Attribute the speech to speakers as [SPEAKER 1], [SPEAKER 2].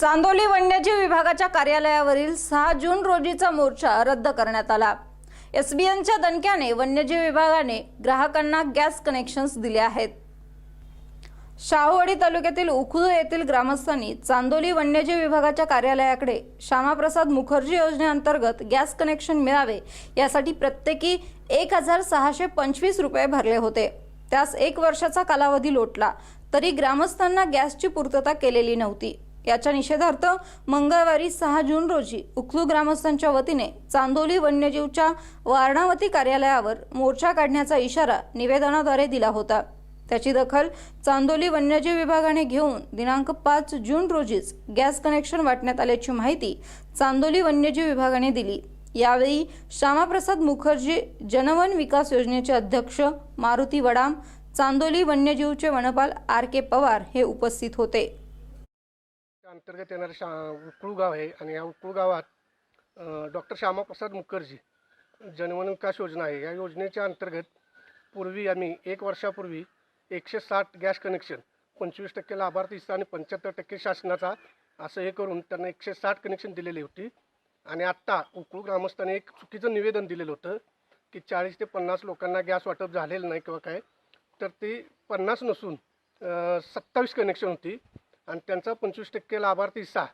[SPEAKER 1] चांदोली वन्यजीव विभागाच्या कार्यालयावरील सहा जून रोजीचा मोर्चा रद्द करण्यात आला. एसबीएनच्या दणक्याने वन्यजीव विभागाने ग्राहकांना गॅस कनेक्शन्स दिले आहेत. शाहूवाडी तालुक्यातील उखुदू येथील ग्रामस्थांनी चांदोली वन्यजीव विभागाच्या कार्यालयाकडे श्यामाप्रसाद मुखर्जी योजनेअंतर्गत गॅस कनेक्शन मिळावे यासाठी प्रत्येकी एक हजार सहाशे पंचवीस रुपये भरले होते. त्यास एक वर्षाचा कालावधी लोटला. तरी ग्रामस्थांना गॅसची पूर्तता केलेली नव्हती. याच्या निषेधार्थ मंगळवारी सहा जून रोजी उखलू ग्रामस्थांच्या वतीने चांदोली वन्यजीवच्या वारणावती कार्यालयावर मोर्चा काढण्याचा इशारा निवेदनाद्वारे दिला होता. त्याची दखल चांदोली वन्यजीव विभागाने घेऊन दिनांक पाच जून रोजीच गॅस कनेक्शन वाटण्यात आल्याची माहिती चांदोली वन्यजीव विभागाने दिली. यावेळी श्यामाप्रसाद मुखर्जी जनवन विकास योजनेचे अध्यक्ष मारुती वडाम चांदोली वन्यजीवचे वनपाल आर के पवार हे उपस्थित होते.
[SPEAKER 2] अंतर्गत येणारं शा उकळू गाव आहे आणि या उकळू गावात डॉक्टर श्यामाप्रसाद मुखर्जी जनवन विकास योजना आहे. या योजनेच्या अंतर्गत पूर्वी आम्ही एक वर्षापूर्वी एकशे साठ गॅस कनेक्शन पंचवीस टक्के लाभार्थीचा आणि पंच्याहत्तर टक्के शासनाचा असं हे करून त्यांना एकशे साठ कनेक्शन दिलेली होती. आणि आत्ता उकळू ग्रामस्थांनी एक चुकीचं निवेदन दिलेलं होतं की चाळीस ते पन्नास लोकांना गॅस वाटप झालेलं नाही किंवा काय तर ती पन्नास नसून सत्तावीस कनेक्शन होती. आणि त्यांचा पंचवीस टक्के लाभार्थी हिस्सा